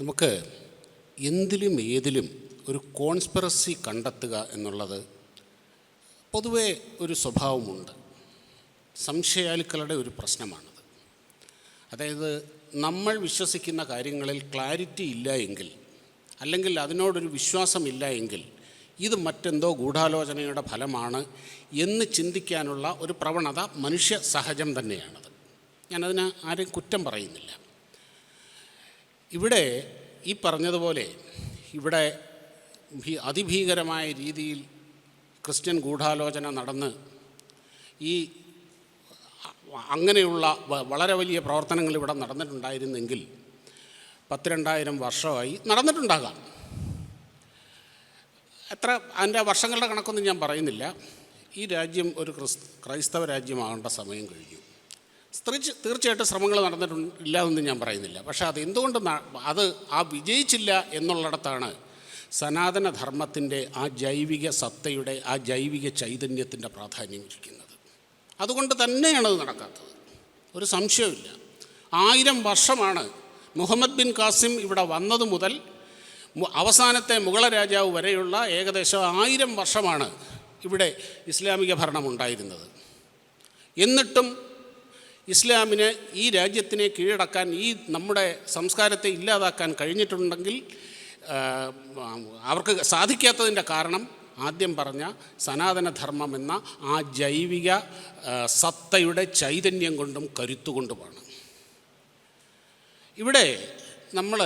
നമുക്ക് എന്തിലും ഏതിലും ഒരു കോൺസ്പിറസി കണ്ടെത്തുക എന്നുള്ളത് പൊതുവെ ഒരു സ്വഭാവമുണ്ട്. സംശയാലുക്കളുടെ ഒരു പ്രശ്നമാണത്. അതായത് നമ്മൾ വിശ്വസിക്കുന്ന കാര്യങ്ങളിൽ ക്ലാരിറ്റി ഇല്ല എങ്കിൽ അല്ലെങ്കിൽ അതിനോടൊരു വിശ്വാസമില്ല എങ്കിൽ ഇത് മറ്റെന്തോ ഗൂഢാലോചനയുടെ ഫലമാണ് എന്ന് ചിന്തിക്കാനുള്ള ഒരു പ്രവണത മനുഷ്യ സഹജം തന്നെയാണത്. ഞാനതിന് ആരെയും കുറ്റം പറയുന്നില്ല. ഇവിടെ ഈ പറഞ്ഞതുപോലെ ഇവിടെ അതിഭീകരമായ രീതിയിൽ ക്രിസ്ത്യൻ ഗൂഢാലോചന നടന്ന് ഈ അങ്ങനെയുള്ള വളരെ വലിയ പ്രവർത്തനങ്ങൾ ഇവിടെ നടന്നിട്ടുണ്ടായിരുന്നെങ്കിൽ പത്തിരണ്ടായിരം വർഷമായി നടന്നിട്ടുണ്ടാകാം. എത്ര അതിന്റെ വർഷങ്ങളുടെ കണക്കൊന്നും ഞാൻ പറയുന്നില്ല. ഈ രാജ്യം ഒരു ക്രിസ് ക്രൈസ്തവ രാജ്യമാകേണ്ട സമയം കഴിഞ്ഞു. തീർച്ച തീർച്ചയായിട്ടും ശ്രമങ്ങൾ നടന്നിട്ടില്ല എന്ന് ഞാൻ പറയുന്നില്ല. പക്ഷേ അത് എന്തുകൊണ്ട് അത് ആ വിജയിച്ചില്ല എന്നുള്ളിടത്താണ് സനാതനധർമ്മത്തിന്റെ ആ ജൈവിക സത്തയുടെ ആ ജൈവിക ചൈതന്യത്തിന്റെ പ്രാധാന്യം ഇരിക്കുന്നത്. അതുകൊണ്ട് തന്നെയാണ് അത് നടക്കാത്തത്. ഒരു സംശയമില്ല ആയിരം വർഷമാണ് മുഹമ്മദ് ബിൻ കാസിം ഇവിടെ വന്നത് മുതൽ അവസാനത്തെ മുഗള രാജാവ് വരെയുള്ള ഏകദേശം ആയിരം വർഷമാണ് ഇവിടെ ഇസ്ലാമിക ഭരണം ഉണ്ടായിരുന്നത്. എന്നിട്ടും ഇസ്ലാമിന് ഈ രാജ്യത്തിനെ കീഴടക്കാൻ ഈ നമ്മുടെ സംസ്കാരത്തെ ഇല്ലാതാക്കാൻ കഴിഞ്ഞിട്ടുണ്ടെങ്കിൽ അവർക്ക് സാധിക്കാത്തതിന്റെ കാരണം ആദ്യം പറഞ്ഞ സനാതനധർമ്മം എന്ന ആ ജൈവിക സത്തയുടെ ചൈതന്യം കൊണ്ടും കരുത്തുകൊണ്ടുമാണ് ഇവിടെ നമ്മൾ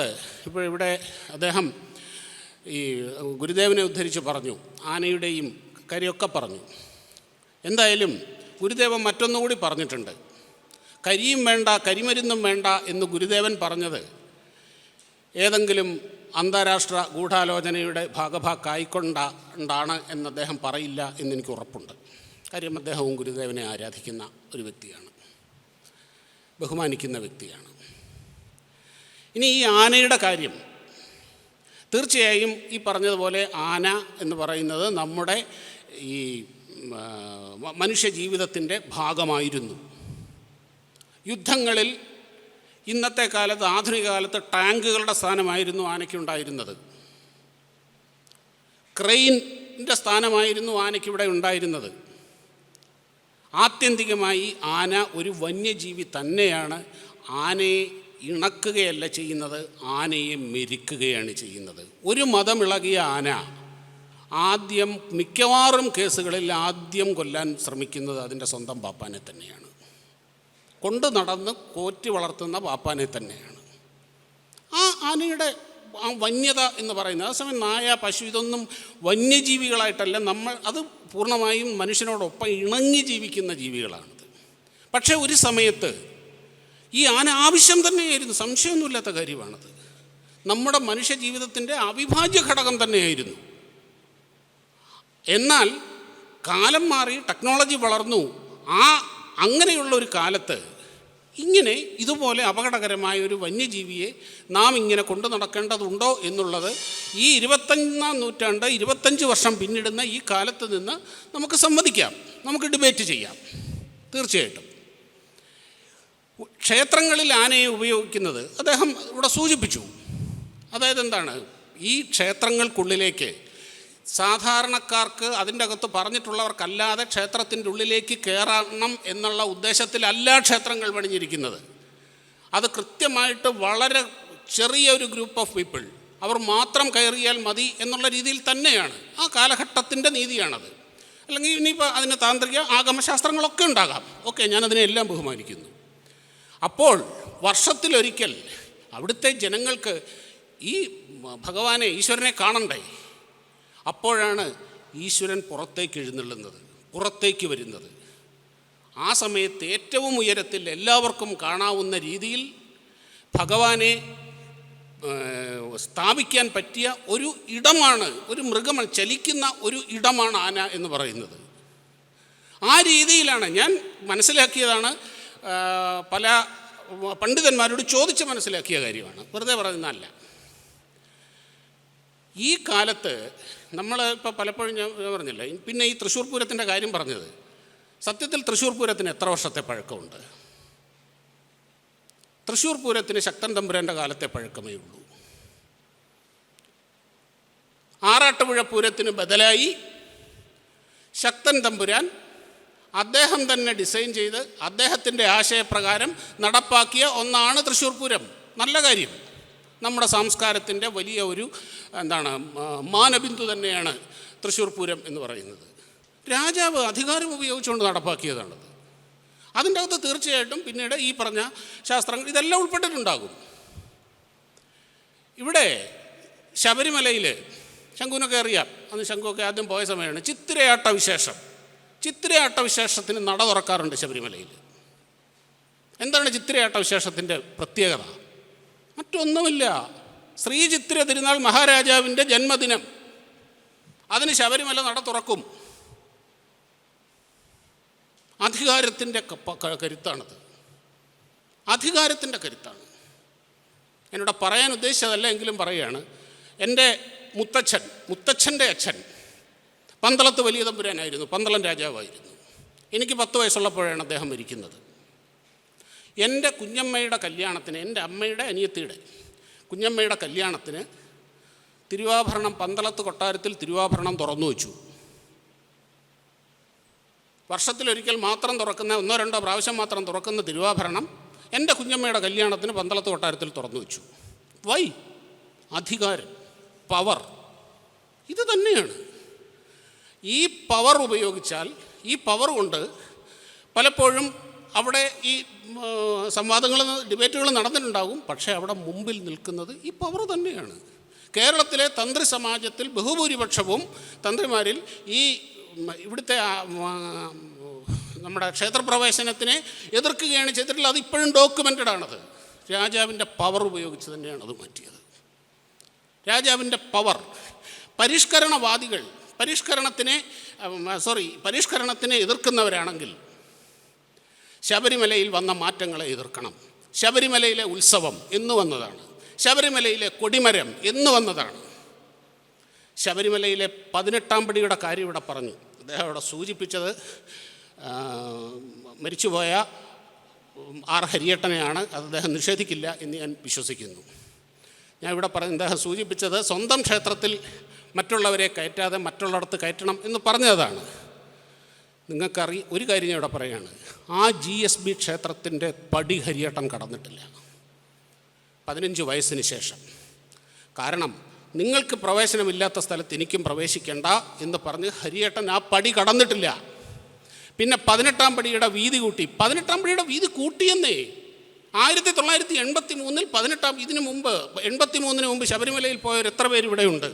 ഇപ്പോൾ ഇവിടെ അദ്ദേഹം ഈ ഗുരുദേവനെ ഉദ്ധരിച്ച് പറഞ്ഞു ആനയുടെയും കാര്യമൊക്കെ പറഞ്ഞു. എന്തായാലും ഗുരുദേവൻ മറ്റൊന്നുകൂടി പറഞ്ഞിട്ടുണ്ട്. കരിയും വേണ്ട കരിമരുന്നും വേണ്ട എന്ന് ഗുരുദേവൻ പറഞ്ഞത് ഏതെങ്കിലും അന്താരാഷ്ട്ര ഗൂഢാലോചനയുടെ ഭാഗഭാക്കായിക്കൊണ്ടാണ് എന്ന് അദ്ദേഹം പറയില്ല എന്നെനിക്ക് ഉറപ്പുണ്ട്. കാര്യം അദ്ദേഹവും ഗുരുദേവനെ ആരാധിക്കുന്ന ഒരു വ്യക്തിയാണ്. ബഹുമാനിക്കുന്ന വ്യക്തിയാണ്. ഇനി ഈ ആനയുടെ കാര്യം. തീർച്ചയായും ഈ പറഞ്ഞതുപോലെ ആന എന്ന് പറയുന്നത് നമ്മുടെ ഈ മനുഷ്യ ജീവിതത്തിന്റെ ഭാഗമായിരുന്നു. യുദ്ധങ്ങളിൽ ഇന്നത്തെ കാലത്ത് ആധുനിക കാലത്ത് ടാങ്കുകളുടെ സ്ഥാനമായിരുന്നു ആനയ്ക്കുണ്ടായിരുന്നത്. ക്രെയിനിന്റെ സ്ഥാനമായിരുന്നു ആനയ്ക്കിവിടെ ഉണ്ടായിരുന്നത്. ആത്യന്തികമായി ആന ഒരു വന്യജീവി തന്നെയാണ് ആനയെ ഇണക്കുകയല്ല ചെയ്യുന്നത് ആനയെ മെരിക്കുകയാണ് ചെയ്യുന്നത്. ഒരു മതമിളകിയ ആന ആദ്യം മിക്കവാറും കേസുകളിൽ ആദ്യം കൊല്ലാൻ ശ്രമിക്കുന്നത് അതിന്റെ സ്വന്തം പാപ്പാനെ തന്നെയാണ്. കൊണ്ട് നടന്ന് കോറ്റി വളർത്തുന്ന പാപ്പാനെ തന്നെയാണ്. ആ ആനയുടെ ആ വന്യത എന്ന് പറയുന്നത് അതേസമയം നായ പശു ഇതൊന്നും വന്യജീവികളായിട്ടല്ല നമ്മൾ അത് പൂർണമായും മനുഷ്യനോടൊപ്പം ഇണങ്ങി ജീവിക്കുന്ന ജീവികളാണിത്. പക്ഷേ ഒരു സമയത്ത് ഈ ആന ആവശ്യം തന്നെയായിരുന്നു സംശയമൊന്നുമില്ലാത്ത കാര്യമാണത്. നമ്മുടെ മനുഷ്യ ജീവിതത്തിന്റെ അവിഭാജ്യ ഘടകം തന്നെയായിരുന്നു. എന്നാൽ കാലം മാറി ടെക്നോളജി വളർന്നു ആ അങ്ങനെയുള്ള ഒരു കാലത്ത് ഇങ്ങനെ ഇതുപോലെ അപകടകരമായ ഒരു വന്യജീവിയെ നാം ഇങ്ങനെ കൊണ്ടു നടക്കേണ്ടതുണ്ടോ എന്നുള്ളത് ഈ ഇരുപത്തഞ്ചാം നൂറ്റാണ്ട് ഇരുപത്തഞ്ച് വർഷം പിന്നിടുന്ന ഈ കാലത്ത് നിന്ന് നമുക്ക് സമ്മതിക്കാം. നമുക്ക് ഡിബേറ്റ് ചെയ്യാം. തീർച്ചയായിട്ടും. ക്ഷേത്രങ്ങളിൽ ആനയെ ഉപയോഗിക്കുന്നത് അദ്ദേഹം ഇവിടെ സൂചിപ്പിച്ചു. അതായത് എന്താണ്? ഈ ക്ഷേത്രങ്ങൾക്കുള്ളിലേക്ക് സാധാരണക്കാർക്ക് അതിന്റെ അകത്ത് പറഞ്ഞിട്ടുള്ളവർക്കല്ലാതെ ക്ഷേത്രത്തിന്റെ ഉള്ളിലേക്ക് കയറണം എന്നുള്ള ഉദ്ദേശത്തിലല്ല ക്ഷേത്രങ്ങൾ പണിഞ്ഞിരിക്കുന്നത്. അത് കൃത്യമായിട്ട് വളരെ ചെറിയ ഒരു ഗ്രൂപ്പ് ഓഫ് പീപ്പിൾ അവർ മാത്രം കയറിയാൽ മതി എന്നുള്ള രീതിയിൽ തന്നെയാണ്. ആ കാലഘട്ടത്തിന്റെ നീതിയാണത്. അല്ലെങ്കിൽ ഇനിയിപ്പോൾ അതിന് താന്ത്രിക ആഗമശാസ്ത്രങ്ങളൊക്കെ ഉണ്ടാകാം. ഓക്കെ ഞാനതിനെ എല്ലാം ബഹുമാനിക്കുന്നു. അപ്പോൾ വർഷത്തിലൊരിക്കൽ അവിടുത്തെ ജനങ്ങൾക്ക് ഈ ഭഗവാനെ ഈശ്വരനെ കാണണ്ടേ? അപ്പോഴാണ് ഈശ്വരൻ പുറത്തേക്ക് എഴുന്നള്ളുന്നത് പുറത്തേക്ക് വരുന്നത്. ആ സമയത്ത് ഏറ്റവും ഉയരത്തിൽ എല്ലാവർക്കും കാണാവുന്ന രീതിയിൽ ഭഗവാനെ സ്ഥാപിക്കാൻ പറ്റിയ ഒരു ഇടമാണ് ഒരു മൃഗം ചലിക്കുന്ന ഒരു ഇടമാണ് ആന എന്ന് പറയുന്നത്. ആ രീതിയിലാണ് ഞാൻ മനസ്സിലാക്കിയതാണ് പല പണ്ഡിതന്മാരോട് ചോദിച്ച് മനസ്സിലാക്കിയ കാര്യമാണ്. വെറുതെ പറയുന്നതല്ല. ഈ കാലത്ത് നമ്മൾ ഇപ്പോൾ പലപ്പോഴും ഞാൻ പറഞ്ഞില്ല പിന്നെ ഈ തൃശ്ശൂർ പൂരത്തിന്റെ കാര്യം പറഞ്ഞത് സത്യത്തിൽ തൃശ്ശൂർ പൂരത്തിന് എത്ര വർഷത്തെ പഴക്കമുണ്ട്? തൃശ്ശൂർ പൂരത്തിന് ശക്തൻ തമ്പുരാന്റെ കാലത്തെ പഴക്കമേ ഉള്ളൂ. ആറാട്ടുപുഴ പൂരത്തിന് ബദലായി ശക്തൻ തമ്പുരാൻ അദ്ദേഹം തന്നെ ഡിസൈൻ ചെയ്ത് അദ്ദേഹത്തിന്റെ ആശയപ്രകാരം നടപ്പാക്കിയ ഒന്നാണ് തൃശ്ശൂർ പൂരം. നല്ല കാര്യം. നമ്മുടെ സംസ്കാരത്തിന്റെ വലിയ ഒരു എന്താണ് മാനബിന്ദു തന്നെയാണ് തൃശ്ശൂർ പൂരം എന്ന് പറയുന്നത്. രാജാവ് അധികാരം ഉപയോഗിച്ചുകൊണ്ട് നടപ്പാക്കിയതാണത്. അതിന്റെ അകത്ത് തീർച്ചയായിട്ടും പിന്നീട് ഈ പറഞ്ഞ ശാസ്ത്രങ്ങൾ ഇതെല്ലാം ഉൾപ്പെട്ടിട്ടുണ്ടാകും. ഇവിടെ ശബരിമലയിൽ ശംഖുവിനൊക്കെ അറിയാം അന്ന് ശംഖുവൊക്കെ ആദ്യം പോയ സമയമാണ്. ചിത്തിരയാട്ട വിശേഷം ചിത്തിരയാട്ട വിശേഷത്തിന് നട തുറക്കാറുണ്ട് ശബരിമലയിൽ. എന്താണ് ചിത്തിരയാട്ട വിശേഷത്തിന്റെ പ്രത്യേകത? മറ്റൊന്നുമില്ല. ശ്രീ ചിത്ര തിരുനാൾ മഹാരാജാവിന്റെ ജന്മദിനം. അതിന് ശബരിമല നട തുറക്കും. അധികാരത്തിന്റെ കരുത്താണത്. അധികാരത്തിന്റെ കരുത്താണ്. എന്നോട് പറയാൻ ഉദ്ദേശിച്ചതല്ല എങ്കിലും പറയുകയാണ്. എന്റെ മുത്തച്ഛൻ മുത്തച്ഛന്റെ അച്ഛൻ പന്തളത്ത് വലിയ തമ്പുരാനായിരുന്നു. പന്തളം രാജാവായിരുന്നു. എനിക്ക് പത്ത് വയസ്സുള്ളപ്പോഴാണ് അദ്ദേഹം മരിക്കുന്നത്. എന്റെ കുഞ്ഞമ്മയുടെ കല്യാണത്തിന് എന്റെ അമ്മയുടെ അനിയത്തിയുടെ കുഞ്ഞമ്മയുടെ കല്യാണത്തിന് തിരുവാഭരണം പന്തളത്ത് കൊട്ടാരത്തിൽ തിരുവാഭരണം തുറന്നു വെച്ചു. വർഷത്തിലൊരിക്കൽ മാത്രം തുറക്കുന്ന ഒന്നോ രണ്ടോ പ്രാവശ്യം മാത്രം തുറക്കുന്ന തിരുവാഭരണം എന്റെ കുഞ്ഞമ്മയുടെ കല്യാണത്തിന് പന്തളത്ത് കൊട്ടാരത്തിൽ തുറന്നു വെച്ചു. വൈ അധികാരം പവർ ഇത് തന്നെയാണ്. ഈ പവർ ഉപയോഗിച്ചാൽ ഈ പവർ കൊണ്ട് പലപ്പോഴും അവിടെ ഈ സംവാദങ്ങൾ ഡിബേറ്റുകൾ നടന്നിട്ടുണ്ടാകും. പക്ഷേ അവിടെ മുമ്പിൽ നിൽക്കുന്നത് ഈ പവർ തന്നെയാണ്. കേരളത്തിലെ തന്ത്രി സമാജത്തിൽ ബഹുഭൂരിപക്ഷവും തന്ത്രിമാരിൽ ഈ ഇവിടുത്തെ നമ്മുടെ ക്ഷേത്രപ്രവേശനത്തിനെ എതിർക്കുകയാണ് ചെയ്തിട്ടുള്ളത് അത് ഇപ്പോഴും ഡോക്യുമെന്റഡ് ആണത് രാജാവിന്റെ പവർ ഉപയോഗിച്ച് തന്നെയാണ് അത് മാറ്റിയത്. രാജാവിന്റെ പവർ പരിഷ്കരണവാദികൾ പരിഷ്കരണത്തിനെ സോറി പരിഷ്കരണത്തിനെ എതിർക്കുന്നവരാണെങ്കിൽ ശബരിമലയിൽ വന്ന മാറ്റങ്ങളെ എതിർക്കണം. ശബരിമലയിലെ ഉത്സവം എന്നു വന്നതാണ്. ശബരിമലയിലെ കൊടിമരം എന്നു വന്നതാണ്. ശബരിമലയിലെ പതിനെട്ടാം പടിയുടെ കാര്യം ഇവിടെ പറഞ്ഞു. അദ്ദേഹം ഇവിടെ സൂചിപ്പിച്ചത് മരിച്ചുപോയ ആർ ഹരിയേട്ടനെയാണ്. അത് അദ്ദേഹം നിഷേധിക്കില്ല എന്ന് ഞാൻ വിശ്വസിക്കുന്നു. ഞാൻ ഇവിടെ പറഞ്ഞ അദ്ദേഹം സൂചിപ്പിച്ചത് സ്വന്തം ക്ഷേത്രത്തിൽ മറ്റുള്ളവരെ കയറ്റാതെ മറ്റുള്ളിടത്ത് കയറ്റണം എന്ന് പറഞ്ഞതാണ്. നിങ്ങൾക്കറി ഒരു കാര്യം ഞാൻ ഇവിടെ പറയുകയാണ് ആ ജി എസ് ബി ക്ഷേത്രത്തിന്റെ പടി ഹരിയേട്ടം കടന്നിട്ടില്ല. പതിനഞ്ച് വയസ്സിന് ശേഷം. കാരണം നിങ്ങൾക്ക് പ്രവേശനമില്ലാത്ത സ്ഥലത്ത് എനിക്കും പ്രവേശിക്കേണ്ട എന്ന് പറഞ്ഞ് ഹരിയേട്ടൻ ആ പടി കടന്നിട്ടില്ല. പിന്നെ പതിനെട്ടാം പടിയുടെ വീതി കൂട്ടി. പതിനെട്ടാം പടിയുടെ വീതി കൂട്ടിയെന്നേ. ആയിരത്തി തൊള്ളായിരത്തി എൺപത്തി മൂന്നിൽ പതിനെട്ടാം ഇതിനു മുമ്പ് എൺപത്തി മൂന്നിന് മുമ്പ് ശബരിമലയിൽ പോയവർ എത്ര പേര് ഇവിടെയുണ്ട്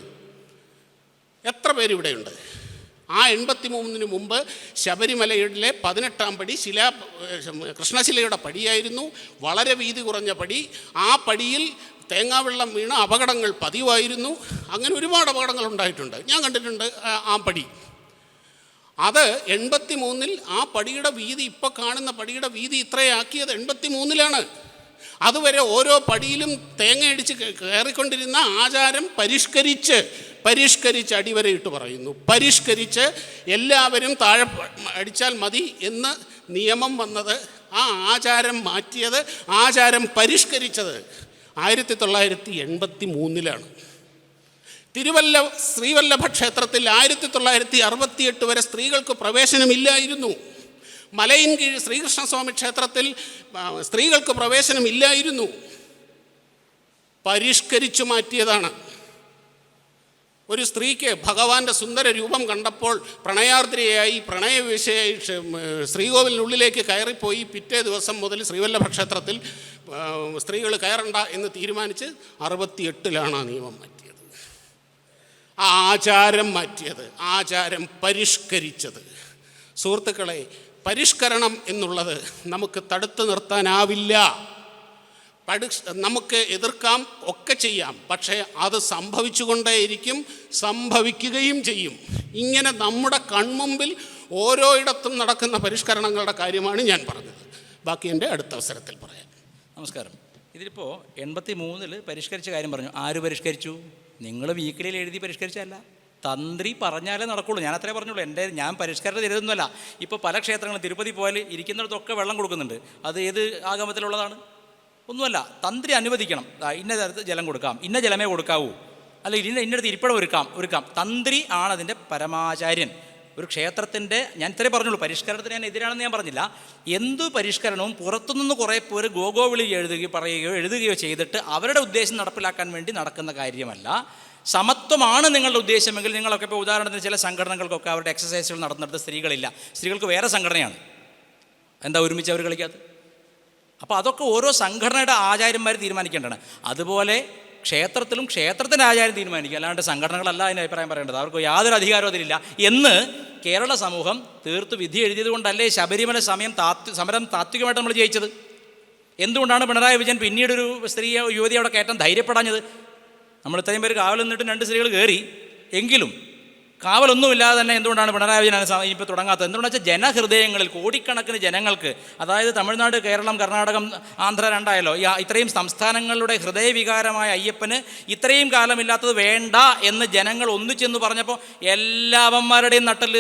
എത്ര പേര് ഇവിടെയുണ്ട് ആ എൺപത്തി മൂന്നിന് മുമ്പ് ശബരിമലയിലെ പതിനെട്ടാം പടി ശില കൃഷ്ണശിലയുടെ പടിയായിരുന്നു. വളരെ വീതി കുറഞ്ഞ പടി. ആ പടിയിൽ തേങ്ങാവെള്ളം വീണ് അപകടങ്ങൾ പതിവായിരുന്നു. അങ്ങനെ ഒരുപാട് അപകടങ്ങൾ ഉണ്ടായിട്ടുണ്ട്. ഞാൻ കണ്ടിട്ടുണ്ട് ആ- പടി. അത് എൺപത്തി മൂന്നിൽ ആ പടിയുടെ വീതി ഇപ്പോൾ കാണുന്ന പടിയുടെ വീതി ഇത്രയാക്കിയത് എൺപത്തി മൂന്നിലാണ് അതുവരെ ഓരോ പടിയിലും തേങ്ങയടിച്ച് കയറിക്കൊണ്ടിരുന്ന ആചാരം പരിഷ്കരിച്ച് പരിഷ്കരിച്ച് അടിവരയിട്ട് പറയുന്നു. പരിഷ്കരിച്ച് എല്ലാവരും താഴെ അടിച്ചാൽ മതി എന്ന് നിയമം വന്നത് ആ ആചാരം മാറ്റിയത് ആചാരം പരിഷ്കരിച്ചത് ആയിരത്തി തൊള്ളായിരത്തി എൺപത്തി മൂന്നിലാണ് തിരുവല്ല ശ്രീവല്ലഭ ക്ഷേത്രത്തിൽ ആയിരത്തി തൊള്ളായിരത്തി അറുപത്തിയെട്ട് വരെ സ്ത്രീകൾക്ക് പ്രവേശനമില്ലായിരുന്നു. മലയിൻ മലയിൻകീഴ് ശ്രീകൃഷ്ണസ്വാമി ക്ഷേത്രത്തിൽ സ്ത്രീകൾക്ക് പ്രവേശനമില്ലായിരുന്നു. പരിഷ്കരിച്ചു മാറ്റിയതാണ്. ഒരു സ്ത്രീക്ക് ഭഗവാന്റെ സുന്ദര രൂപം കണ്ടപ്പോൾ പ്രണയാർദ്രയായി പ്രണയവിഷയായി ശ്രീകോവിലിനുള്ളിലേക്ക് കയറിപ്പോയി. പിറ്റേ ദിവസം മുതൽ ശ്രീവല്ലഭ ക്ഷേത്രത്തിൽ സ്ത്രീകൾ കയറണ്ട എന്ന് തീരുമാനിച്ച് അറുപത്തിയെട്ടിലാണ് ആ നിയമം മാറ്റിയത്. ആ ആചാരം മാറ്റിയത് ആചാരം പരിഷ്കരിച്ചത്. സുഹൃത്തുക്കളെ പരിഷ്കരണം എന്നുള്ളത് നമുക്ക് തടുത്തു നിർത്താനാവില്ല. പഠി നമുക്ക് എതിർക്കാം ഒക്കെ ചെയ്യാം. പക്ഷേ അത് സംഭവിച്ചുകൊണ്ടേയിരിക്കും സംഭവിക്കുകയും ചെയ്യും. ഇങ്ങനെ നമ്മുടെ കൺമുമ്പിൽ ഓരോയിടത്തും നടക്കുന്ന പരിഷ്കരണങ്ങളുടെ കാര്യമാണ് ഞാൻ പറഞ്ഞത്. ബാക്കി എന്റെ അടുത്ത അവസരത്തിൽ പറയാം. നമസ്കാരം. ഇതിലിപ്പോൾ എൺപത്തി മൂന്നിൽ പരിഷ്കരിച്ച കാര്യം പറഞ്ഞു. ആര് പരിഷ്കരിച്ചു? നിങ്ങൾ വീക്കിലിയിൽ എഴുതി പരിഷ്കരിച്ചല്ല തന്ത്രി പറഞ്ഞാലേ നടക്കുള്ളൂ. ഞാൻ അത്രേ പറഞ്ഞുള്ളൂ. എന്റെ ഞാൻ പരിഷ്കരണം തരുന്നല്ല ഇപ്പോൾ പല ക്ഷേത്രങ്ങളും തിരുപ്പതി പോയാൽ ഇരിക്കുന്നിടത്തൊക്കെ വെള്ളം കൊടുക്കുന്നുണ്ട്. അത് ഏത് ആഗമത്തിലുള്ളതാണ്? ഒന്നുമല്ല തന്ത്രി അനുവദിക്കണം. ഇന്ന തരത്തിൽ ജലം കൊടുക്കാം ഇന്ന ജലമേ കൊടുക്കാവൂ. അല്ലെങ്കിൽ ഇന്ന ഇന്നടത്ത് ഇരിപ്പിടം ഒരുക്കാം ഒരുക്കാം. തന്ത്രി ആണ് അതിന്റെ പരമാചാര്യൻ. ഒരു ക്ഷേത്രത്തിന്റെ ഞാൻ ഇത്രേ പറഞ്ഞുള്ളൂ പരിഷ്കരണത്തിന് ഞാൻ എതിരാണെന്ന് ഞാൻ പറഞ്ഞില്ല. എന്തു പരിഷ്കരണവും പുറത്തുനിന്ന് കുറേ പേര് ഗോഗോ വിളി എഴുതുകയോ പറയുകയോ എഴുതുകയോ ചെയ്തിട്ട് അവരുടെ ഉദ്ദേശം നടപ്പിലാക്കാൻ വേണ്ടി നടക്കുന്ന കാര്യമല്ല. സമത്വമാണ് നിങ്ങളുടെ ഉദ്ദേശമെങ്കിൽ നിങ്ങളൊക്കെ ഇപ്പോൾ ഉദാഹരണത്തിന് ചില സംഘടനകൾക്കൊക്കെ അവരുടെ എക്സസൈസുകൾ നടന്നിടത്ത് സ്ത്രീകളില്ല. സ്ത്രീകൾക്ക് വേറെ സംഘടനയാണ്. എന്താ ഒരുമിച്ച് അവർ കളിക്കാത്തത്? അപ്പോൾ അതൊക്കെ ഓരോ സംഘടനയുടെ ആചാര്യന്മാർ തീരുമാനിക്കേണ്ടതാണ്. അതുപോലെ ക്ഷേത്രത്തിലും ക്ഷേത്രത്തിന്റെ ആചാരം തീരുമാനിക്കുക. അല്ലാണ്ട് സംഘടനകളല്ല അതിന് അഭിപ്രായം പറയേണ്ടത്. അവർക്ക് യാതൊരു അധികാരവും അതിലില്ല. എന്ന് കേരള സമൂഹം തീർത്ത് വിധി എഴുതിയത് കൊണ്ടല്ലേ ശബരിമല സമയം താത്വ സമരം താത്വികമായിട്ട് നമ്മൾ ജയിച്ചത്? എന്തുകൊണ്ടാണ് പിണറായി വിജയൻ പിന്നീട് ഒരു സ്ത്രീയെ യുവതി അവിടെ കയറ്റാൻ ധൈര്യപ്പെടാഞ്ഞത്? നമ്മൾ ഇത്രയും പേര് കാവൽ നിന്നിട്ട് രണ്ട് സ്ത്രീകൾ കയറി. എങ്കിലും കാവലൊന്നുമില്ലാതെ തന്നെ എന്തുകൊണ്ടാണ് പിണറായി വിജയൻ ഇനിയിപ്പോൾ തുടങ്ങാത്തത്? എന്തുകൊണ്ടെന്ന് വെച്ചാൽ ജനഹൃദയങ്ങളിൽ കോടിക്കണക്കിന് ജനങ്ങൾക്ക് അതായത് തമിഴ്നാട് കേരളം കർണാടകം ആന്ധ്ര രണ്ടായല്ലോ ഈ ഇത്രയും സംസ്ഥാനങ്ങളുടെ ഹൃദയവികാരമായ അയ്യപ്പന് ഇത്രയും കാലമില്ലാത്തത് വേണ്ട എന്ന് ജനങ്ങൾ ഒന്നിച്ചെന്ന് പറഞ്ഞപ്പോൾ എല്ലാവന്മാരുടെയും നട്ടൽ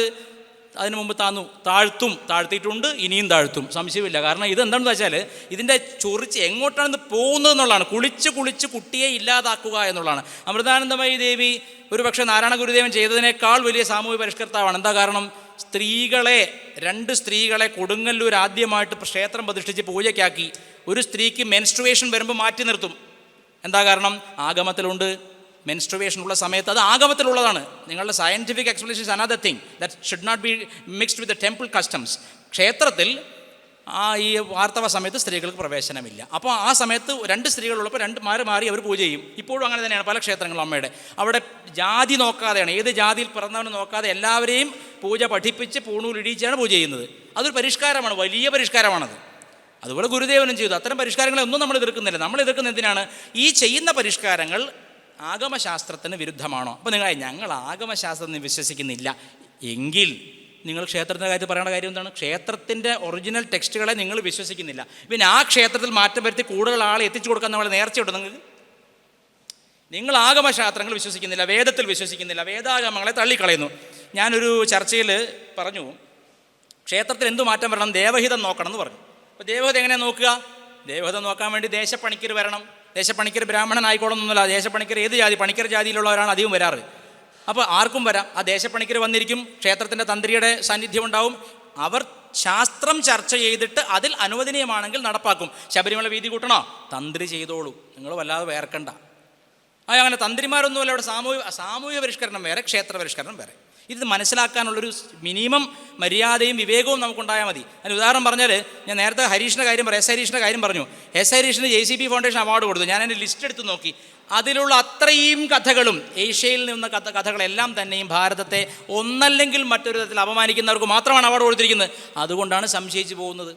അതിന് മുമ്പ് താന്നു താഴ്ത്തും താഴ്ത്തിയിട്ടുണ്ട് ഇനിയും താഴ്ത്തും. സംശയമില്ല. കാരണം ഇത് എന്താണെന്ന് വെച്ചാൽ ഇതിന്റെ ചൊറിച്ച് എങ്ങോട്ടാണ് ഇത് പോകുന്നത് എന്നുള്ളതാണ്. കുളിച്ച് കുളിച്ച് കുട്ടിയെ ഇല്ലാതാക്കുക എന്നുള്ളതാണ്. അമൃതാനന്ദമയി ദേവി ഒരു പക്ഷേ നാരായണ ഗുരുദേവൻ ചെയ്തതിനേക്കാൾ വലിയ സാമൂഹ്യ പരിഷ്കർത്താവാണ്. എന്താ കാരണം? സ്ത്രീകളെ രണ്ട് സ്ത്രീകളെ കൊടുങ്ങല്ലൂർ ആദ്യമായിട്ട് ക്ഷേത്രം പ്രതിഷ്ഠിച്ച് പൂജയ്ക്കാക്കി ഒരു സ്ത്രീക്ക് മെൻസ്ട്രുവേഷൻ വരുമ്പോൾ മാറ്റി നിർത്തും. എന്താ കാരണം? ആഗമത്തിലുണ്ട്. മെൻസ്ട്രുവേഷൻ ഉള്ള സമയത്ത് അത് ആഗമത്തിലുള്ളതാണ്. നിങ്ങളുടെ scientific explanation another thing that should not be mixed with temple customs ക്ഷേത്രത്തിൽ ആ ഈ വാർത്തവ സമയത്ത് സ്ത്രീകൾക്ക് പ്രവേശനമില്ല. അപ്പോൾ ആ സമയത്ത് രണ്ട് സ്ത്രീകളുള്ളപ്പോൾ രണ്ട് മാറി മാറി അവർ പൂജ ചെയ്യും. ഇപ്പോഴും അങ്ങനെ തന്നെയാണ് പല ക്ഷേത്രങ്ങളും അമ്മയുടെ. അവിടെ ജാതി നോക്കാതെയാണ്. ഏത് ജാതിയിൽ പിറന്നവനെ നോക്കാതെ എല്ലാവരെയും പൂജ പഠിപ്പിച്ച് പൂണൂലിടിച്ചാണ് പൂജ ചെയ്യുന്നത്. അതൊരു പരിഷ്കാരമാണ്. വലിയ പരിഷ്കാരമാണത്. അതുപോലെ ഗുരുദേവനും ചെയ്തു. അത്തരം പരിഷ്കാരങ്ങളെ ഒന്നും നമ്മൾ എതിർക്കുന്നില്ല. നമ്മൾ എതിർക്കുന്ന എന്തിനാണ്? ഈ ചെയ്യുന്ന പരിഷ്കാരങ്ങൾ ആഗമശാസ്ത്രത്തിന് വിരുദ്ധമാണോ? അപ്പോൾ നിങ്ങൾ ഞങ്ങൾ ആഗമശാസ്ത്രത്തിന് വിശ്വസിക്കുന്നില്ല. എങ്കിൽ നിങ്ങൾ ക്ഷേത്രത്തിന്റെ കാര്യത്തിൽ പറയേണ്ട കാര്യം എന്താണ്? ക്ഷേത്രത്തിന്റെ ഒറിജിനൽ ടെക്സ്റ്റുകളെ നിങ്ങൾ വിശ്വസിക്കുന്നില്ല. പിന്നെ ആ ക്ഷേത്രത്തിൽ മാറ്റം വരുത്തി കൂടുതൽ ആളെ എത്തിച്ചു കൊടുക്കാൻ നമ്മൾ നേർച്ചയുണ്ട് നിങ്ങൾക്ക്? നിങ്ങൾ ആഗമശാസ്ത്രങ്ങൾ വിശ്വസിക്കുന്നില്ല വേദത്തിൽ വിശ്വസിക്കുന്നില്ല വേദാഗമങ്ങളെ തള്ളിക്കളയുന്നു. ഞാനൊരു ചർച്ചയിൽ പറഞ്ഞു ക്ഷേത്രത്തിൽ എന്തു മാറ്റം വരണം ദേവഹിതം നോക്കണം എന്ന് പറഞ്ഞു. അപ്പോൾ ദേവഹിതം എങ്ങനെയാണ് നോക്കുക? ദേവഹിതം നോക്കാൻ വേണ്ടി ദേശപ്പണിക്കർ വരണം. ദേശപ്പണിക്കർ ബ്രാഹ്മണൻ ആയിക്കോളൊന്നുമില്ല ദേശപ്പണിക്കർ ഏത് ജാതി? പണിക്കർ ജാതിയിലുള്ളവരാണ് അധികം വരാറ്. അപ്പോൾ ആർക്കും വരാം. ആ ദേശപ്പണിക്കർ വന്നിരിക്കും ക്ഷേത്രത്തിന്റെ തന്ത്രിയുടെ സാന്നിധ്യം ഉണ്ടാവും. അവർ ശാസ്ത്രം ചർച്ച ചെയ്തിട്ട് അതിൽ അനുവദനീയമാണെങ്കിൽ നടപ്പാക്കും. ശബരിമല വീതി കൂട്ടണോ? തന്ത്രി ചെയ്തോളൂ. നിങ്ങൾ വല്ലാതെ വേർക്കണ്ട. ആ അങ്ങനെ തന്ത്രിമാരൊന്നുമല്ല അവിടെ സാമൂഹ്യ സാമൂഹ്യ പരിഷ്കരണം വേറെ ക്ഷേത്ര പരിഷ്കരണം വേറെ. ഇത് മനസ്സിലാക്കാനുള്ളൊരു മിനിമം മര്യാദയും വിവേകവും നമുക്കുണ്ടായാൽ മതി. അതിന് ഉദാഹരണം പറഞ്ഞാൽ ഞാൻ നേരത്തെ ഹരീഷിന്റെ കാര്യം പറഞ്ഞു എസ് ഹരീഷിന്റെ കാര്യം പറഞ്ഞു. S ഹരീഷിന് J C B foundation award കൊടുത്തു. ഞാൻ എന്റെ ലിസ്റ്റ് എടുത്ത് നോക്കി. അതിലുള്ള അത്രയും കഥകളും ഏഷ്യയിൽ നിന്ന കഥ കഥകളെല്ലാം തന്നെയും ഭാരതത്തെ ഒന്നല്ലെങ്കിൽ മറ്റൊരു തരത്തിൽ അപമാനിക്കുന്നവർക്ക് മാത്രമാണ് അവാർഡ് കൊടുത്തിരിക്കുന്നത്. അതുകൊണ്ടാണ് സംശയിച്ച് പോകുന്നത്.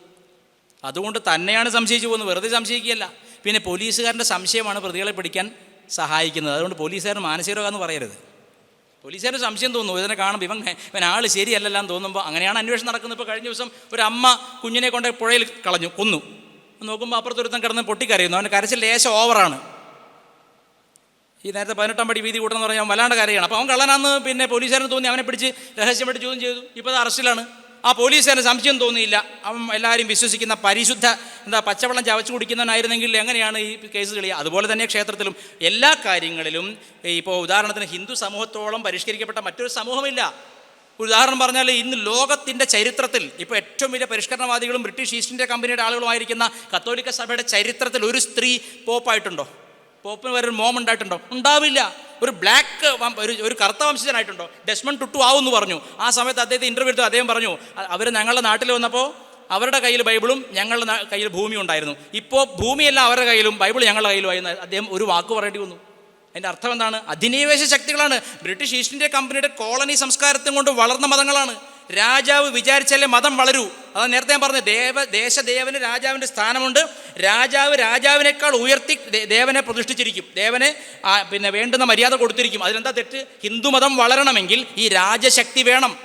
അതുകൊണ്ട് തന്നെയാണ് സംശയിച്ച് പോകുന്നത്. വെറുതെ സംശയിക്കുകയല്ല. പിന്നെ പോലീസുകാരന്റെ സംശയമാണ് പ്രതികളെ പിടിക്കാൻ സഹായിക്കുന്നത്. അതുകൊണ്ട് പോലീസുകാരൻ മാനസിക രോഗമെന്ന് പറയരുത്. പോലീസുകാരന് സംശയം തോന്നുന്നു. ഇതിനെ കാണുമ്പോൾ ഇവൻ ഇവൻ ആൾ ശരിയല്ലല്ലോ എന്ന് തോന്നുമ്പോൾ അങ്ങനെയാണ് അന്വേഷണം നടക്കുന്നത്. ഇപ്പോൾ കഴിഞ്ഞ ദിവസം ഒരു അമ്മ കുഞ്ഞിനെ കൊണ്ട് പുഴയിൽ കളഞ്ഞു കൊന്നു. നോക്കുമ്പോൾ അപ്പുറത്തൊരുത്തൻ കിടന്ന് പൊട്ടിക്കരയുന്നു. അവന്റെ കരച്ചിൽ ലേശം ഓവറാണ്. ഈ നേരത്തെ പതിനെട്ടാം പടി വീതി കൂട്ടെന്ന് പറഞ്ഞാൽ അവൻ വല്ലാണ്ട് കരയാണ്. അപ്പോൾ അവൻ കള്ളനാന്ന് പിന്നെ പോലീസുകാരന് തോന്നി. അവനെ പിടിച്ച് രഹസ്യമായിട്ട് ചോദ്യം ചെയ്തു. ഇപ്പോൾ അത് അറസ്റ്റിലാണ്. ആ പോലീസുകാരന് സംശയം തോന്നിയില്ല. അവൻ എല്ലാവരും വിശ്വസിക്കുന്ന പരിശുദ്ധ എന്താ പച്ചവെള്ളം ചവച്ചു കുടിക്കുന്നവനായിരുന്നെങ്കിൽ എങ്ങനെയാണ് ഈ കേസ് കളിയുക അതുപോലെ തന്നെ ക്ഷേത്രത്തിലും എല്ലാ കാര്യങ്ങളിലും ഇപ്പോൾ ഉദാഹരണത്തിന് ഹിന്ദു സമൂഹത്തോളം പരിഷ്കരിക്കപ്പെട്ട മറ്റൊരു സമൂഹമില്ല. ഉദാഹരണം പറഞ്ഞാൽ ഇന്ന് ലോകത്തിന്റെ ചരിത്രത്തിൽ ഇപ്പോൾ ഏറ്റവും വലിയ പരിഷ്കരണവാദികളും ബ്രിട്ടീഷ് ഈസ്റ്റ് ഇന്ത്യ കമ്പനിയുടെ ആളുകളുമായിരിക്കുന്ന കത്തോലിക്ക സഭയുടെ ചരിത്രത്തിൽ ഒരു സ്ത്രീ പോപ്പായിട്ടുണ്ടോ? പോപ്പിന് വരെ ഒരു മോം ഉണ്ടായിട്ടുണ്ടോ? ഉണ്ടാവില്ല. ഒരു ബ്ലാക്ക് ഒരു ഒരു കറുത്ത വംശജനായിട്ടുണ്ടോ? ഡെസ്മൺ ടുട്ടു ആവുമെന്ന് പറഞ്ഞു. ആ സമയത്ത് അദ്ദേഹത്തെ ഇന്റർവ്യൂ എടുത്തു അദ്ദേഹം പറഞ്ഞു അവർ ഞങ്ങളുടെ നാട്ടിൽ വന്നപ്പോൾ അവരുടെ കയ്യിൽ ബൈബിളും ഞങ്ങളുടെ കയ്യിൽ ഭൂമിയും ഉണ്ടായിരുന്നു. ഇപ്പോൾ ഭൂമിയെല്ലാം അവരുടെ കയ്യിലും ബൈബിൾ ഞങ്ങളുടെ കയ്യിലുമായി എന്ന് അദ്ദേഹം ഒരു വാക്ക് പറയേണ്ടി വന്നു. അതിന്റെ അർത്ഥം എന്താണ്? അധിനിവേശ ശക്തികളാണ്. ബ്രിട്ടീഷ് ഈസ്റ്റ് ഇന്ത്യ കമ്പനിയുടെ കോളനി സംസ്കാരത്തും കൊണ്ട് വളർന്ന മതങ്ങളാണ്. രാജാവ് വിചാരിച്ചാലേ മതം വളരൂ? അതാ നേരത്തെ ഞാൻ പറഞ്ഞു ദേവ ദേശദേവന് രാജാവിന്റെ സ്ഥാനമുണ്ട്. രാജാവ് രാജാവിനേക്കാൾ ഉയർത്തി ദേവനെ പ്രതിഷ്ഠിച്ചിരിക്കും. ദേവനെ പിന്നെ വേണ്ടുന്ന മര്യാദ കൊടുത്തിരിക്കും. അതിലെന്താ തെറ്റ്? ഹിന്ദുമതം വളരണമെങ്കിൽ ഈ രാജശക്തി വേണം.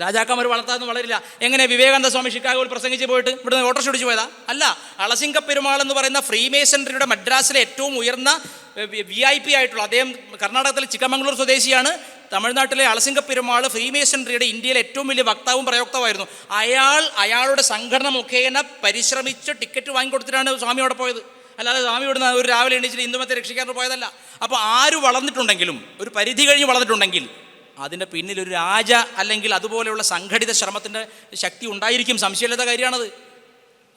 രാജാക്കന്മാർ വളർത്താതെ വളരില്ല. എങ്ങനെ വിവേകാനന്ദ സ്വാമി ഷിക്കാഗോയിൽ പ്രസംഗിച്ച് പോയിട്ട് ഇവിടുന്ന് ഓട്ടർ ഷോടിച്ച് പോയതാ? അല്ല അളസിംഗ പെരുമാൾ എന്ന് പറയുന്ന ഫ്രീമേസൺറിയുടെ മദ്രാസിലെ ഏറ്റവും ഉയർന്ന വി ഐ പി ആയിട്ടുള്ള അദ്ദേഹം കർണാടകത്തിലെ ചിക്കമംഗ്ലൂർ സ്വദേശിയാണ്. തമിഴ്നാട്ടിലെ അളസിംഗ പെരുമാൾ ഫ്രീമേസൺറിയുടെ ഇന്ത്യയിലെ ഏറ്റവും വലിയ വക്താവും പ്രയോക്താവായിരുന്നു അയാൾ അയാളുടെ സംഘടന മുഖേന പരിശ്രമിച്ച് ടിക്കറ്റ് വാങ്ങിക്കൊടുത്തിട്ടാണ് സ്വാമി അവിടെ പോയത്. അല്ലാതെ സ്വാമി ഇവിടുന്ന് ഒരു രാവിലെ എണീച്ചിട്ട് ഹിന്ദുമത്തെ രക്ഷിക്കാൻ പോയതല്ല. അപ്പോൾ ആര് വളർന്നിട്ടുണ്ടെങ്കിലും ഒരു പരിധി കഴിഞ്ഞ് വളർന്നിട്ടുണ്ടെങ്കിൽ അതിന്റെ പിന്നിൽ ഒരു രാജ അല്ലെങ്കിൽ അതുപോലെയുള്ള സംഘടിത ശ്രമത്തിന്റെ ശക്തി ഉണ്ടായിരിക്കും. സംശയമില്ലാത്ത കാര്യമാണത്.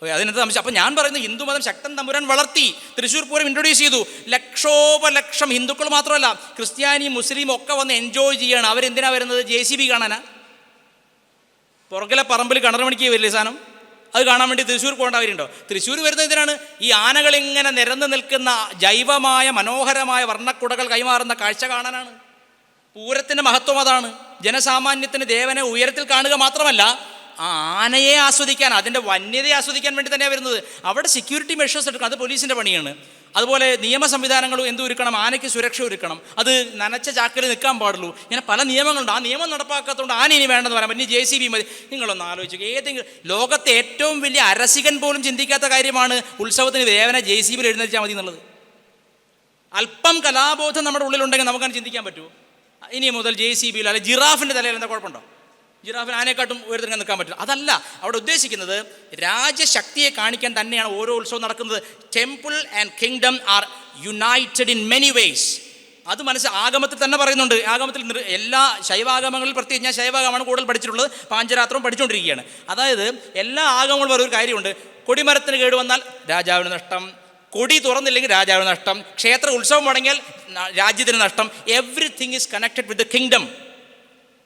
അതിനകത്ത് നമ്മൾ അപ്പം ഞാൻ പറയുന്നത് ഹിന്ദുമതം ശക്തൻ തമ്പുരാൻ വളർത്തി തൃശ്ശൂർ പൂരം ഇൻട്രൊഡ്യൂസ് ചെയ്തു. ലക്ഷോപലക്ഷം ഹിന്ദുക്കൾ മാത്രമല്ല ക്രിസ്ത്യാനി മുസ്ലിം ഒക്കെ വന്ന് എൻജോയ് ചെയ്യണം. അവരെന്തിനാ വരുന്നത്? ജെ സി ബി കാണാനാ. പുറകിലെ പറമ്പിൽ കിണർ മണിക്ക് വരില്ലേ സാധനം? അത് കാണാൻ വേണ്ടി തൃശ്ശൂർ പോകേണ്ട അവരുണ്ടോ തൃശ്ശൂർ വരുന്നത് എന്തിനാണ്? ഈ ആനകൾ ഇങ്ങനെ നിരന്ന് നിൽക്കുന്ന ജൈവമായ മനോഹരമായ വർണക്കുടകൾ കൈമാറുന്ന കാഴ്ച കാണാനാണ്. പൂരത്തിന്റെ മഹത്വം അതാണ്. ജനസാമാന്യത്തിന് ദേവനെ ഉയരത്തിൽ കാണുക മാത്രമല്ല ആ ആനയെ ആസ്വദിക്കാൻ അതിന്റെ വന്യതയെ ആസ്വദിക്കാൻ വേണ്ടി തന്നെയാണ് വരുന്നത്. അവിടെ സെക്യൂരിറ്റി മെഷേഴ്സ് എടുക്കണം. അത് പോലീസിന്റെ പണിയാണ്. അതുപോലെ നിയമ സംവിധാനങ്ങളും എന്ത് ഒരുക്കണം? ആനയ്ക്ക് സുരക്ഷ ഒരുക്കണം. അത് നനച്ച ചാക്കിൽ നിൽക്കാൻ പാടുള്ളൂ. ഇങ്ങനെ പല നിയമങ്ങളുണ്ട്. ആ നിയമം നടപ്പാക്കാത്തതുകൊണ്ട് ആന ഇനി വേണ്ടെന്ന് പറയാം പിന്നെ ജെ സി ബി മതി. നിങ്ങളൊന്ന് ആലോചിക്കുക ഏതെങ്കിലും ലോകത്തെ ഏറ്റവും വലിയ അരസികൻ പോലും ചിന്തിക്കാത്ത കാര്യമാണ് ഉത്സവത്തിന് വേവന ജെ സി ബിയിൽ എഴുന്നേറ്റാൽ മതി എന്നുള്ളത്. അല്പം കലാബോധം നമ്മുടെ ഉള്ളിലുണ്ടെങ്കിൽ നമുക്കങ്ങനെ ചിന്തിക്കാൻ പറ്റുമോ? ഇനി മുതൽ ജെ സി ബിയിൽ അല്ലെങ്കിൽ ജിറാഫിന്റെ തലയിൽ എന്താ കുഴപ്പമുണ്ടോ? ജിറാഫിന് ആനയെക്കാട്ടും ഉയരത്തിന് നിൽക്കാൻ പറ്റില്ല. അതല്ല അവിടെ ഉദ്ദേശിക്കുന്നത് രാജശക്തിയെ കാണിക്കാൻ തന്നെയാണ് ഓരോ ഉത്സവം നടക്കുന്നത്. Temple and kingdom are united in many ways അത് മനസ്സ് ആഗമത്തിൽ തന്നെ പറയുന്നുണ്ട്. ആഗമത്തിൽ എല്ലാ ശൈവാഗമങ്ങളിൽ പ്രത്യേകിച്ച് ഞാൻ ശൈവാഗമാണ് കൂടുതൽ പഠിച്ചിട്ടുള്ളത്. പാഞ്ചരാത്രവും പഠിച്ചുകൊണ്ടിരിക്കുകയാണ്. അതായത് എല്ലാ ആഗമങ്ങളും ഒരു കാര്യമുണ്ട്. കൊടിമരത്തിന് കേട് വന്നാൽ രാജാവിന് നഷ്ടം. കൊടി തുറന്നില്ലെങ്കിൽ രാജാവിന് നഷ്ടം. ക്ഷേത്ര ഉത്സവം മുടങ്ങിയാൽ രാജ്യത്തിന് നഷ്ടം. Everything is connected with the kingdom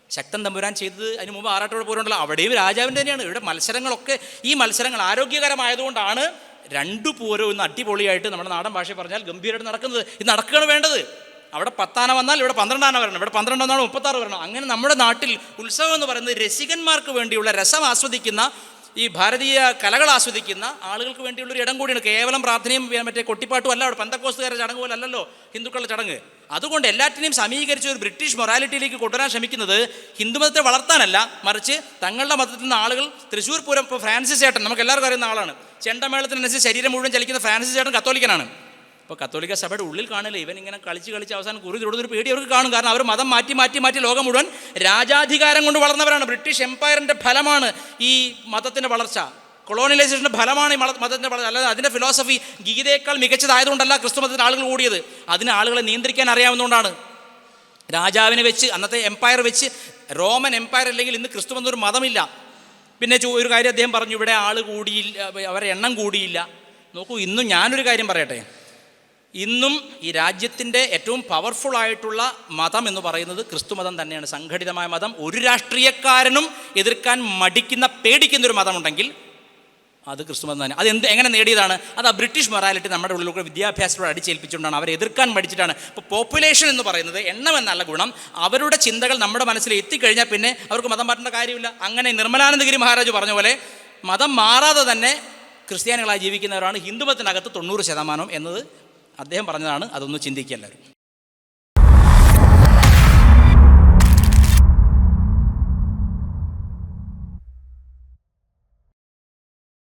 Sakthan Thampuran ചെയ്തത് അതിന് മുമ്പ് ആറാട്ടോട് പോരുണ്ടല്ലോ അവിടെയും രാജാവിന്റെ തന്നെയാണ്. ഇവിടെ മത്സരങ്ങളൊക്കെ ഈ മത്സരങ്ങൾ ആരോഗ്യകരമായതുകൊണ്ടാണ് രണ്ടു പൂരവും ഇന്ന് അടിപൊളിയായിട്ട് നമ്മുടെ നാടൻ ഭാഷയിൽ പറഞ്ഞാൽ ഗംഭീരമായിട്ട് നടക്കുന്നത്. ഇത് നടക്കുകയാണ് വേണ്ടത്. അവിടെ പത്താന വന്നാൽ ഇവിടെ പന്ത്രണ്ടാന വരണം. ഇവിടെ പന്ത്രണ്ട് വന്നാൽ മുപ്പത്താറ് വരണം. അങ്ങനെ നമ്മുടെ നാട്ടിൽ ഉത്സവം എന്ന് പറയുന്നത് രസികന്മാർക്ക് വേണ്ടിയുള്ള രസം ആസ്വദിക്കുന്ന ഈ ഭാരതീയ കലകൾ ആസ്വദിക്കുന്ന ആളുകൾക്ക് വേണ്ടിയുള്ള ഒരു ഇടം കൂടിയാണ്. കേവലം പ്രാർത്ഥനയും മറ്റേ കൊട്ടിപ്പാട്ടും അല്ല. അവിടെ പന്തക്കോസ്തുകാരുടെ ചടങ്ങ് പോലെ അല്ലല്ലോ. ഹിന്ദുക്കളുടെ ചടങ്ങ്. അതുകൊണ്ട് എല്ലാറ്റിനെയും സമീകരിച്ച് ഒരു ബ്രിട്ടീഷ് മൊറാലിറ്റിയിലേക്ക് കൊണ്ടുവരാൻ ശ്രമിക്കുന്നത് ഹിന്ദുമതത്തെ വളർത്താനല്ല മറിച്ച് തങ്ങളുടെ മതത്തിൽ നിന്ന് ആളുകൾ തൃശ്ശൂർ പൂരം ഇപ്പോൾ ഫ്രാൻസിസ് ചേട്ടൻ നമുക്ക് എല്ലാവർക്കും അറിയുന്ന ആളാണ്. ചെണ്ടമേളത്തിനനുസരിച്ച് ശരീരം മുഴുവൻ ചലിക്കുന്ന ഫ്രാൻസിസ് ചേട്ടൻ കത്തോലിക്കനാണ്. ഇപ്പോൾ കത്തോലിക്ക സഭയുടെ ഉള്ളിൽ കാണില്ല ഇവൻ ഇങ്ങനെ കളിച്ച് കളിച്ച് അവസാനം കുറി തൊടുന്നൊരു പേടി അവർക്ക് കാണും. കാരണം അവർ മതം മാറ്റി മാറ്റി മാറ്റി ലോകം മുഴുവൻ രാജാധികാരം കൊണ്ട് വളർന്നവരാണ്. ബ്രിട്ടീഷ് എംപയറിന്റെ ഫലമാണ് ഈ മതത്തിന്റെ വളർച്ച. കൊളോണിയലൈസേഷന്റെ ഫലമാണ് ഈ മത- മതത്തിന്റെ വളർച്ച. അല്ലാതെ അതിന്റെ ഫിലോസഫി ഗീതയേക്കാൾ മികച്ചതായതുകൊണ്ടല്ല ക്രിസ്തു മതത്തിന് ആളുകൾ കൂടിയത് അതിന് ആളുകളെ നിയന്ത്രിക്കാൻ അറിയാവുന്നതുകൊണ്ടാണ്. രാജാവിനെ വെച്ച് അന്നത്തെ എംപയർ വെച്ച് റോമൻ എംപയർ അല്ലെങ്കിൽ ഇന്ന് ക്രിസ്തു എന്നൊരു മതമില്ല. പിന്നെ ഒരു കാര്യം അദ്ദേഹം പറഞ്ഞു ഇവിടെ ആൾ കൂടിയില്ല അവരെ എണ്ണം കൂടിയില്ല. നോക്കൂ ഇന്നും ഞാനൊരു കാര്യം പറയട്ടെ. ഇന്നും ഈ രാജ്യത്തിന്റെ ഏറ്റവും പവർഫുൾ ആയിട്ടുള്ള മതം എന്ന് പറയുന്നത് ക്രിസ്തു മതം തന്നെയാണ്. സംഘടിതമായ മതം. ഒരു രാഷ്ട്രീയക്കാരനും എതിർക്കാൻ മടിക്കുന്ന പേടിക്കുന്ന ഒരു മതമുണ്ടെങ്കിൽ അത് ക്രിസ്തുമതം തന്നെ. അത് എന്ത് എങ്ങനെ നേടിയതാണ്? അത് ആ ബ്രിട്ടീഷ് മൊറാലിറ്റി നമ്മുടെ ഉള്ളിലൂടെ വിദ്യാഭ്യാസത്തോട് അടിച്ചേൽപ്പിച്ചുകൊണ്ടാണ്. അവരെ എതിർക്കാൻ പഠിച്ചിട്ടാണ് ഇപ്പോൾ പോപ്പുലേഷൻ എന്ന് പറയുന്നത് എണ്ണം എന്നല്ല ഗുണം. അവരുടെ ചിന്തകൾ നമ്മുടെ മനസ്സിൽ എത്തിക്കഴിഞ്ഞാൽ പിന്നെ അവർക്ക് മതം മാറ്റേണ്ട കാര്യമില്ല. അങ്ങനെ നിർമ്മലാനന്ദഗിരി മഹാരാജ് പറഞ്ഞ പോലെ മതം മാറാതെ തന്നെ ക്രിസ്ത്യാനികളായി ജീവിക്കുന്നവരാണ് ഹിന്ദുമതത്തിനകത്ത് തൊണ്ണൂറ് ശതമാനം എന്നത് അദ്ദേഹം പറഞ്ഞതാണ്. അതൊന്ന് ചിന്തിക്കുക എല്ലാവരും.